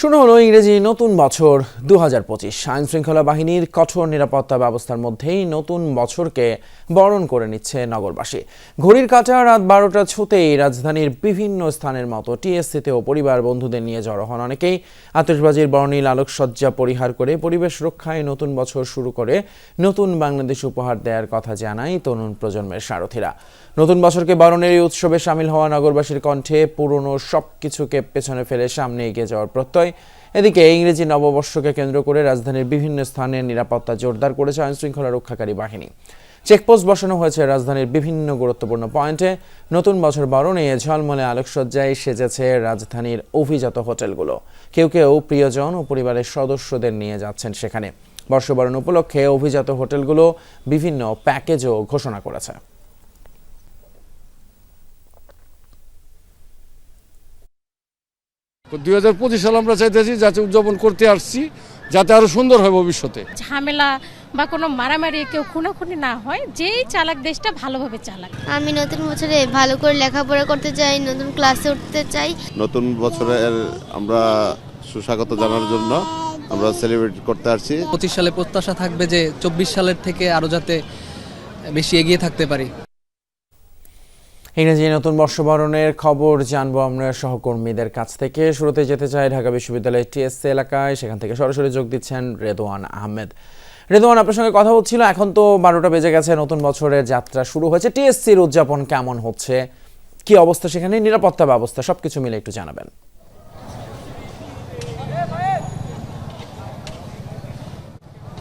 শুরু হলো ইংরেজি নতুন বছর দু হাজার পঁচিশ। আইন শৃঙ্খলা বাহিনীর কঠোর নিরাপত্তা ব্যবস্থার মধ্যেই নতুন বছরকে বরণ করে নিচ্ছে নগরবাসী। ঘড়ির কাঁটা রাত বারোটা ছুতেই রাজধানীর বিভিন্ন স্থানের মতো টিএসসিতেও পরিবার বন্ধুদের নিয়ে জড়ো হন অনেকেই। আতশবাজির বর্ণিল আলোকসজ্জা পরিহার করে পরিবেশ রক্ষায় নতুন বছর শুরু করে নতুন বাংলাদেশ উপহার দেওয়ার কথা জানায় তরুণ প্রজন্মের সারথীরা। নতুন বছরকে বরণের এই উৎসবে সামিল হওয়া নগরবাসীর কণ্ঠে পুরনো সব কিছুকে পেছনে ফেলে সামনে এগিয়ে যাওয়ার প্রত্যয়। এদিকে ইংরেজি নববর্ষকে কেন্দ্র করে রাজধানীর বিভিন্ন স্থানে নিরাপত্তা জোরদার করেছে আইন শৃঙ্খলা রক্ষাকারী বাহিনী। চেকপোস্ট বসানো হয়েছে রাজধানীর বিভিন্ন গুরুত্বপূর্ণ পয়েন্টে। নতুন বছর বরণে ঝলমলে আলোকসজ্জায় সেজেছে রাজধানীর অভিজাত হোটেলগুলো। কেউ কেউ প্রিয়জন ও পরিবারের সদস্যদের নিয়ে যাচ্ছেন সেখানে। বর্ষবরণ উপলক্ষে অভিজাত হোটেলগুলো বিভিন্ন প্যাকেজও ঘোষণা করেছে। দুই হাজার পঁচিশ সাল আমরা চাইতেছি যাতে উদযাপন করতে আসছি যাতে আরও সুন্দর হয় ভবিষ্যতে। ঝামেলা বা কোনো মারামারি কেউ খুনাখুনি না হয় যেই চালাক দেশটা ভালোভাবে চালাক। আমি নতুন বছরে ভালো করে লেখাপড়া করতে চাই নতুন ক্লাসে উঠতে চাই। নতুন বছরের আমরা সুস্বাগত জানার জন্য আমরা সেলিব্রেট করতে আসছি। পঁচিশ সালে প্রত্যাশা থাকবে যে চব্বিশ সালের থেকে আরও যাতে বেশি এগিয়ে থাকতে পারি। ইংরেজি নতুন বর্ষবরণের খবর জানব আমরা সহকর্মীদের কাছ থেকে। শুরুতে যেতে চাই ঢাকা বিশ্ববিদ্যালয়ের টিএসসি এলাকায়, সেখান থেকে সরাসরি যোগ দিচ্ছেন রেদোয়ান আহমেদ। রেদোয়ান, আপনার সঙ্গে কথা হচ্ছিল, এখন তো বারোটা বেজে গেছে, নতুন বছরের যাত্রা শুরু হয়েছে। টিএসসির উদযাপন কেমন হচ্ছে? কি অবস্থা সেখানে? নিরাপত্তা ব্যবস্থা, সবকিছু মিলে একটু জানাবেন।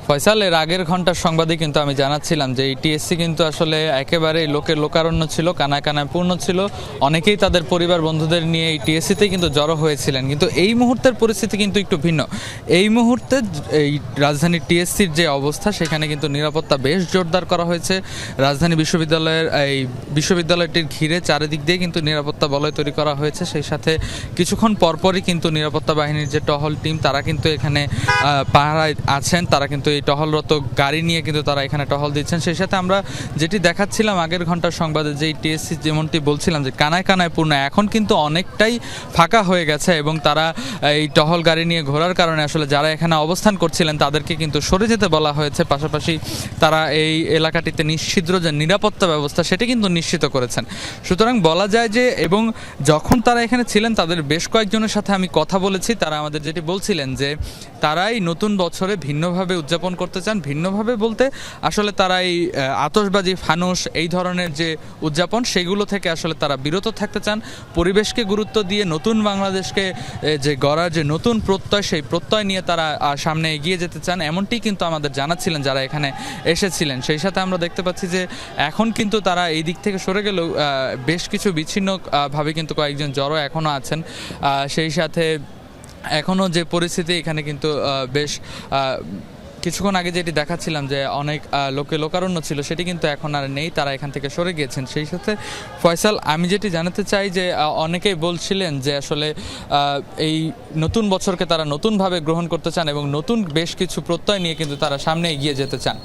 ফয়সাল, এর আগের ঘণ্টার সংবাদে কিন্তু আমি জানাচ্ছিলাম যে এই টিএসসি কিন্তু আসলে একেবারে লোকের লোকারণ্য ছিল, কানায় কানায় পূর্ণ ছিল। অনেকেই তাদের পরিবার বন্ধুদের নিয়ে এই টিএসসিতে কিন্তু জড়ো হয়েছিলেন। কিন্তু এই মুহূর্তের পরিস্থিতি কিন্তু একটু ভিন্ন। এই মুহূর্তে এই রাজধানী টিএসসির যে অবস্থা, সেখানে কিন্তু নিরাপত্তা বেশ জোরদার করা হয়েছে। রাজধানী বিশ্ববিদ্যালয়ের, এই বিশ্ববিদ্যালয়টির ঘিরে চারিদিক দিয়ে কিন্তু নিরাপত্তা বলয় তৈরি করা হয়েছে। সেই সাথে কিছুক্ষণ পরপরই কিন্তু নিরাপত্তা বাহিনীর যে টহল টিম, তারা কিন্তু এখানে পাহারায় আছেন। তারা কিন্তু এই টহলরত গাড়ি নিয়ে কিন্তু তারা এখানে টহল দিচ্ছেন। সেই সাথে আমরা যেটি দেখাচ্ছিলাম আগের ঘণ্টার সংবাদে যেই টিএসসি যেমনটি বলছিলাম যে কানায় কানায় পূর্ণ, এখন কিন্তু অনেকটাই ফাঁকা হয়ে গেছে এবং তারা এই টহল গাড়ি নিয়ে ঘোরার কারণে আসলে যারা এখানে অবস্থান করছিলেন তাদেরকে কিন্তু সরে যেতে বলা হয়েছে। পাশাপাশি তারা এই এলাকাটিতে নিশ্ছিদ্র যে নিরাপত্তা ব্যবস্থা, সেটি কিন্তু নিশ্চিত করেছেন। সুতরাং বলা যায় যে, এবং যখন তারা এখানে ছিলেন, তাদের বেশ কয়েকজনের সাথে আমি কথা বলেছি। তারা আমাদের যেটি বলছিলেন যে, তারাই নতুন বছরে ভিন্নভাবে উদযাপন করতে চান ভিন্নভাবে বলতে আসলে তারা এই আহ, আতশবাজি ফানুস এই ধরনের যে উদযাপন সেগুলো থেকে আসলে তারা বিরত থাকতে চান। পরিবেশকে গুরুত্ব দিয়ে নতুন বাংলাদেশকে যে গড়ার যে নতুন প্রত্যয় সেই প্রত্যয় নিয়ে তারা সামনে এগিয়ে যেতে চান। এমনটি কিন্তু আমাদের জানাচ্ছিলেন যারা এখানে এসেছিলেন। সেই সাথে আমরা দেখতে পাচ্ছি যে এখন কিন্তু তারা এই দিক থেকে সরে গেলেও বেশ কিছু বিচ্ছিন্ন আহ, ভাবে কিন্তু কয়েকজন জড়ো এখনও আছেন। সেই সাথে এখনও যে পরিস্থিতি এখানে কিন্তু বেশ কিছুক্ষণ আগে যেটি দেখাচ্ছিলাম যে অনেক লোকে লোকারণ্য ছিল, সেটি কিন্তু এখন আর নেই, তারা এখান থেকে সরে গিয়েছেন। সেই সাথে ফয়সাল, আমি যেটি জানাতে চাই যে অনেকেই বলছিলেন যে আসলে এই নতুন বছরকে তারা নতুনভাবে গ্রহণ করতে চান এবং নতুন বেশ কিছু প্রত্যয় নিয়ে কিন্তু তারা সামনে এগিয়ে যেতে চান।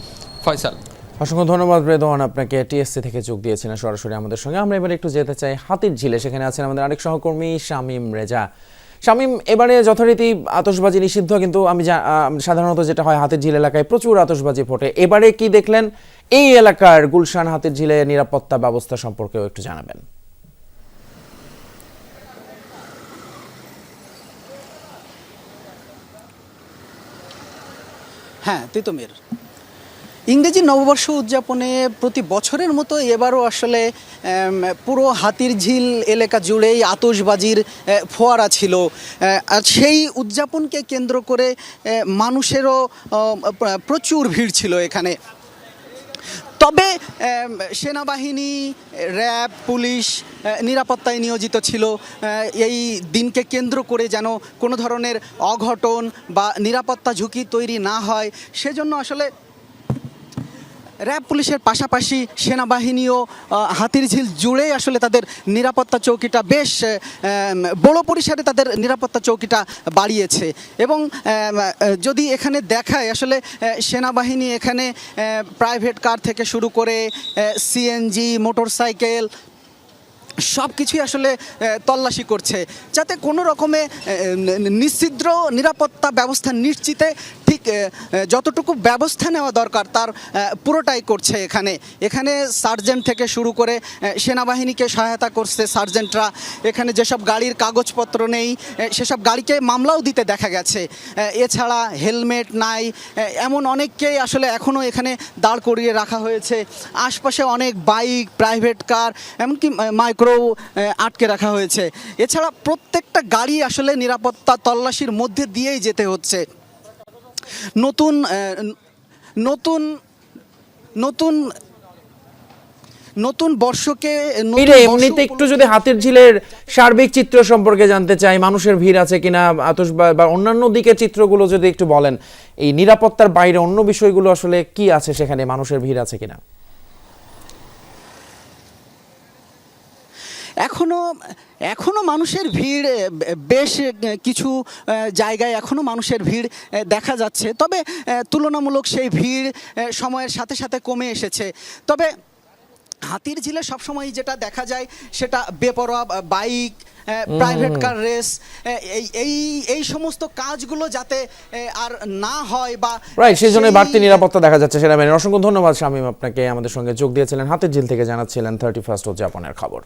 ফয়সাল। অসংখ্য ধন্যবাদ, রেদওয়ান, আপনাকে টিএসসি থেকে যোগ দিয়েছিলেন সরাসরি আমাদের সঙ্গে। আমরা এবার একটু যেতে চাই হাতির ঝিলে সেখানে আছেন আমাদের আরেক সহকর্মী শামীম রেজা। শামীম, এবারে যথারীতি আতশবাজি নিষিদ্ধ, কিন্তু আমি সাধারণত যেটা হয় হাতির ঝিল এলাকায় প্রচুর আতশবাজি ফোটে। এবারে কি দেখলেন? এই এলাকার গুলশান হাতির ঝিলে নিরাপত্তা ব্যবস্থা সম্পর্কেও একটু জানাবেন। হ্যাঁ তিতুমির। ইংরেজি নববর্ষ উদযাপনে প্রতি বছরের মতো এবারও আসলে পুরো হাতির ঝিল এলাকা জুড়েই আতশবাজির এ, ফোয়ারা ছিল। আর সেই উদযাপনকে কেন্দ্র করে মানুষেরও প্রচুর ভিড় ছিল এখানে। তবে সেনাবাহিনী র্যাব পুলিশ নিরাপত্তায় নিয়োজিত ছিল। এই দিনকে কেন্দ্র করে যেন কোনো ধরনের অঘটন বা নিরাপত্তা ঝুঁকি তৈরি না হয় সেজন্য আসলে র্যাব পুলিশের পাশাপাশি সেনাবাহিনীও হাতির ঝিল জুড়ে আসলে তাদের নিরাপত্তা চৌকিটা বেশ বড় পরিসরে তাদের নিরাপত্তা চৌকিটা বাড়িয়েছে। এবং যদি এখানে দেখায় আসলে সেনাবাহিনী এখানে প্রাইভেট কার থেকে শুরু করে সিএনজি মোটরসাইকেল সব কিছুই আসলে তল্লাশি করছে। যাতে কোনো রকমে আহ, ন- নিশ্ছিদ্র নিরাপত্তা ব্যবস্থা নিশ্চিতে যতটুকু ব্যবস্থা নেওয়া দরকার তার পুরোটাই করছে এখানে। এখানে সার্জেন্ট থেকে শুরু করে সেনাবাহিনীকে সহায়তা করছে সার্জেন্টরা। এখানে যেসব গাড়ির কাগজপত্র নেই সেসব গাড়িকে মামলাও দিতে দেখা গেছে। এছাড়া হেলমেট নাই এমন অনেককেই আসলে এখনও এখানে দাঁড় করিয়ে রাখা হয়েছে। আশপাশে অনেক বাইক, প্রাইভেট কার, এমনকি মাইক্রো আটকে রাখা হয়েছে। এছাড়া প্রত্যেকটা গাড়ি আসলে নিরাপত্তা তল্লাশির মধ্যে দিয়েই যেতে হচ্ছে। নতুন নতুন নতুন নতুন বর্ষকে এমনিতে একটু যদি হাতির ঝিলের সার্বিক চিত্র সম্পর্কে জানতে চাই মানুষের ভিড় আছে কিনা আতস বা- বা অন্যান্য দিকের চিত্রগুলো যদি একটু বলেন এই নিরাপত্তার বাইরে অন্য বিষয়গুলো আসলে কি আছে সেখানে মানুষের ভিড় আছে কিনা? এখনও এখনও মানুষের ভিড় বেশ কিছু জায়গায় এখনও মানুষের ভিড় দেখা যাচ্ছে। তবে তুলনামূলক সেই ভিড় সময়ের সাথে সাথে কমে এসেছে। তবে হাতির ঝিলে সবসময় যেটা দেখা যায় সেটা বেপরোয়া বাইক প্রাইভেট কার রেস এই এই এই সমস্ত কাজগুলো যাতে আর না হয় বা রাইট সেই জন্য বাড়তি নিরাপত্তা দেখা যাচ্ছে সেনাবাহিনীর অসংখ্য ধন্যবাদ শামীম আপনাকে আমাদের সঙ্গে যোগ দিয়েছিলেন হাতের ঝিল থেকে জানাচ্ছিলেন থার্টি ফার্স্ট উদযাপনের খবর।